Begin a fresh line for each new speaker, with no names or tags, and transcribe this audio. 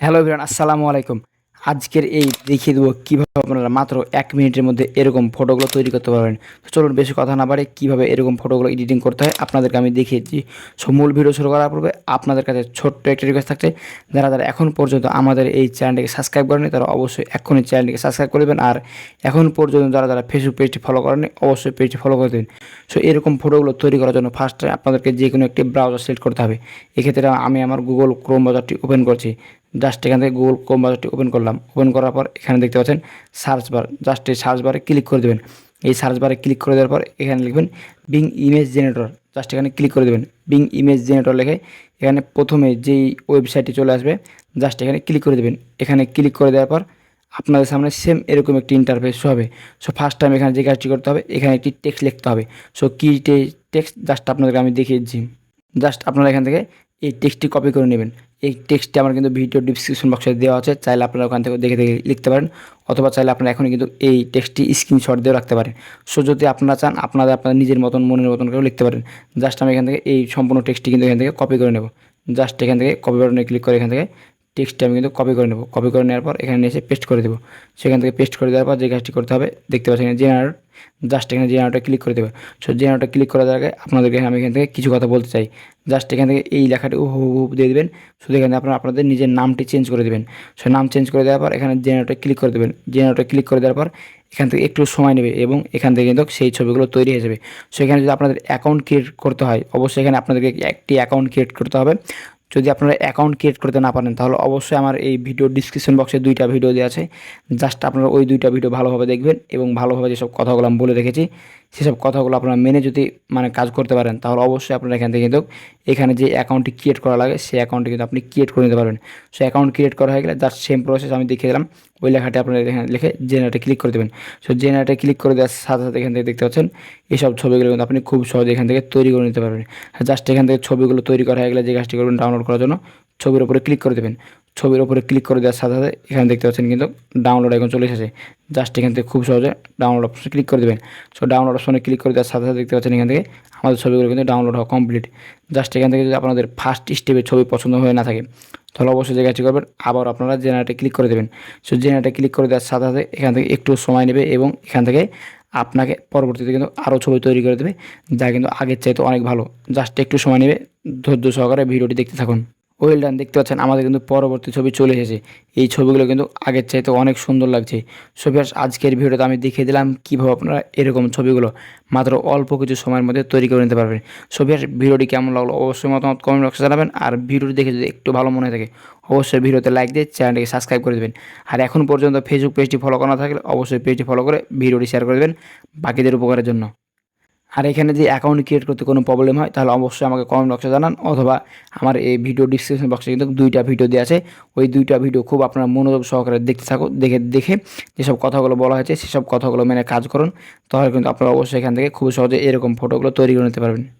Hello everyone, আসসালামু আলাইকুম। আজকের এই দেখিয়ে দেবো কীভাবে আপনারা মাত্র এক মিনিটের মধ্যে এরকম ফটোগুলো তৈরি করতে পারবেন। তো চলুন বেশি কথা না বাড়ে কীভাবে এরকম ফটোগুলো এডিটিং করতে হয় আপনাদেরকে আমি দেখিয়েছি সো মূল ভিডিও শুরু করার পূর্বে আপনাদের কাছে ছোট্ট একটা রিকোয়েস্ট থাকছে। যারা যারা এখন পর্যন্ত আমাদের এই চ্যানেলটিকে সাবস্ক্রাইব করেনি, তারা অবশ্যই এখনই চ্যানেলটিকে সাবস্ক্রাইব করবেন আর এখন পর্যন্ত যারা যারা ফেসবুক পেজটি ফলো করেনি অবশ্যই পেজটি ফলো করে দেবেন সো এরকম ফটোগুলো তৈরি করার জন্য ফার্স্টে আপনাদেরকে যে কোনো একটি ব্রাউজার সিলেক্ট করতে হবে। এক্ষেত্রে আমি আমার গুগল ক্রোম ব্রাউজারটি ওপেন করছি। জাস্ট এখান থেকে গুগল ক্রোম ব্রাউজারটি ওপেন করলাম। ওপেন করার পর এখানে দেখতে পাচ্ছেন সার্চ বার জাস্ট এই সার্চ বারে ক্লিক করে দেবেন। এই সার্চ বারে ক্লিক করে দেওয়ার পর এখানে লিখবেন বিং ইমেজ জেনারেটর জাস্ট এখানে ক্লিক করে দেবেন। বিং ইমেজ জেনারেটর লেখে এখানে প্রথমে যেই ওয়েবসাইটটি চলে আসবে জাস্ট এখানে ক্লিক করে দেবেন। এখানে ক্লিক করে দেওয়ার পর আপনাদের সামনে সেম এরকম একটি ইন্টারফেস হবে। সো ফার্স্ট টাইম এখানে যে কাজটি করতে হবে, এখানে একটি টেক্সট লিখতে হবে। সো কী টেক্সট জাস্ট আপনাদেরকে আমি দেখিয়ে দিচ্ছি। জাস্ট আপনারা এখান থেকে এই টেক্সটটি কপি করে নেবেন। এই টেক্সটটি আমার কিন্তু ভিডিও ডিসক্রিপশন বক্সে দেওয়া আছে, চাইলে আপনারা ওখান থেকে দেখে দেখে লিখতে পারেন, অথবা চাইলে আপনারা এখনই কিন্তু এই টেক্সটটি স্ক্রিনশট দিয়েও রাখতে পারেন। সো যদি আপনারা চান, আপনারা আপনার নিজের মতন, মনের মতন করেও লিখতে পারেন। জাস্ট আমি এখান থেকে এই সম্পূর্ণ টেক্সটটি কিন্তু এখান থেকে কপি করে নেব। জাস্ট এখান থেকে কপি বাটনে ক্লিক করে এখান থেকে টেক্সটটি আমি কিন্তু কপি করে নেব। কপি করে নেওয়ার পর এখানে এসে পেস্ট করে দেবো। সেখান থেকে পেস্ট করে দেওয়ার পর যে কাজটি করতে হবে, দেখতে পাচ্ছেন এখানে জেনারেট জাস্ট এখানে জেনারেটে ক্লিক করে দেবে। সো জেনারেটে ক্লিক করার আগে আপনাদেরকে আমি এখান থেকে কিছু কথা বলতে চাই। জাস্ট এখান থেকে এই লেখাটি হু হু দিয়ে দেবেন। শুধু এখানে আপনারা আপনাদের নিজের নামটি চেঞ্জ করে দেবেন। সো নাম চেঞ্জ করে দেওয়ার পর এখানে জেনারেটে ক্লিক করে দেবেন। জেনারেটে ক্লিক করে দেওয়ার পর এখান থেকে একটু সময় নেবে এবং এখান থেকে কিন্তু সেই ছবিগুলো তৈরি হয়ে যাবে। সো এখানে যদি আপনাদের অ্যাকাউন্ট ক্রিয়েট করতে হয়, অবশ্যই এখানে আপনাদেরকে একটি অ্যাকাউন্ট ক্রিয়েট করতে হবে। যদি আপনারা অ্যাকাউন্ট ক্রিয়েট করতে না পারেন, তাহলে অবশ্যই আমার এই ভিডিও ডিসক্রিপশন বক্সে দুইটা ভিডিও দেওয়া আছে। জাস্ট আপনারা ওই দুইটা ভিডিও ভালোভাবে দেখবেন এবং ভালোভাবে যেসব কথাগুলো আমি বলে রেখেছি সেসব কথাগুলো আপনারা মেনে যদি মানে কাজ করতে পারেন, তাহলে অবশ্যই আপনারা এখান থেকে কিন্তু এখানে যে অ্যাকাউন্টটি ক্রিয়েট করা লাগে, সেই অ্যাকাউন্টটি কিন্তু আপনি ক্রিয়েট করে নিতে পারবেন। সো অ্যাকাউন্ট ক্রিয়েট করা হয়ে গেলে জাস্ট সেম প্রসেস আমি দেখিয়ে দিলাম। ওই লেখাটি আপনারা এখানে লিখে জেনারেটে ক্লিক করে দেবেন। সো জেনারেটে ক্লিক করে দেওয়ার সাথে সাথে এখান থেকে দেখতে পাচ্ছেন এইসব ছবিগুলো কিন্তু আপনি খুব সহজে এখান থেকে তৈরি করে নিতে পারবেন। জাস্ট এখান থেকে ছবিগুলো তৈরি করা হয়ে গেলে যে কাজটি করবেন ডাউনলোড করার জন্য, ছবির উপরে ক্লিক করে দেবেন। ছবির উপরে ক্লিক করে দেওয়ার সাথে সাথে এখানে দেখতে পাচ্ছেন কিন্তু ডাউনলোড এখন চলে এসেছে। জাস্ট এখান থেকে খুব সহজে ডাউনলোড অপশনে ক্লিক করে দেবেন। সো ডাউনলোড অপশনে ক্লিক করে দেওয়ার সাথে সাথে দেখতে পাচ্ছেন এখান থেকে আমাদের ছবিগুলো কিন্তু ডাউনলোড হওয়া কমপ্লিট জাস্ট এখান থেকে যদি আপনাদের ফার্স্ট স্টেপে ছবি পছন্দ হয়ে না থাকে, তাহলে অবশ্যই যে কাজটি করবেন। আবার আপনারা জেনারেটে ক্লিক করে দেবেন। সো জেনারেটে ক্লিক করে দেওয়ার সাথে সাথে এখান থেকে একটু সময় নেবে এবং এখান থেকে আপনাকে পরবর্তীতে কিন্তু আরও ছবি তৈরি করে দেবে, যা কিন্তু আগের চাইতে অনেক ভালো। জাস্ট একটু সময় নেবে, ধৈর্য সহকারে ভিডিওটি দেখতে থাকুন। ওয়েল ডান, দেখতে পাচ্ছেন আমাদের কিন্তু পরবর্তী ছবি চলে এসেছে। এই ছবিগুলো কিন্তু আগের চাইতে অনেক সুন্দর লাগছে। ছবি আজকের ভিডিওতে আমি দেখিয়ে দিলাম কীভাবে আপনারা এরকম ছবিগুলো মাত্র অল্প কিছু সময়ের মধ্যে তৈরি করে নিতে পারবেন। ছবি ভিডিওটি কেমন লাগল অবশ্যই মতামত কমেন্ট বক্সে জানাবেন। আর ভিডিওটি দেখে যদি একটু ভালো মনে থাকে, অবশ্যই ভিডিওতে লাইক দিয়ে চ্যানেলটিকে সাবস্ক্রাইব করে দেবেন। আর এখন পর্যন্ত ফেসবুক পেজটি ফলো করা থাকলে অবশ্যই পেজটি ফলো করে ভিডিওটি শেয়ার করে দেবেন বাকিদের উপকারের জন্য। আর এখানে যে অ্যাকাউন্ট ক্রিয়েট করতে কোনো প্রবলেম হয়, তাহলে অবশ্যই আমাকে কমেন্ট বক্সে জানান, অথবা আমার এই ভিডিও ডিসক্রিপশন বক্সে কিন্তু দুইটা ভিডিও দেওয়া আছে। ওই দুইটা ভিডিও খুব আপনারা মনোযোগ সহকারে দেখতে থাকো, দেখে দেখে যেসব কথাগুলো বলা হয়েছে, সেসব কথাগুলো মেনে কাজ করুন। তাহলে কিন্তু আপনারা অবশ্যই এখান থেকে খুব সহজে এরকম ফটোগুলো তৈরি করে নিতে পারবেন।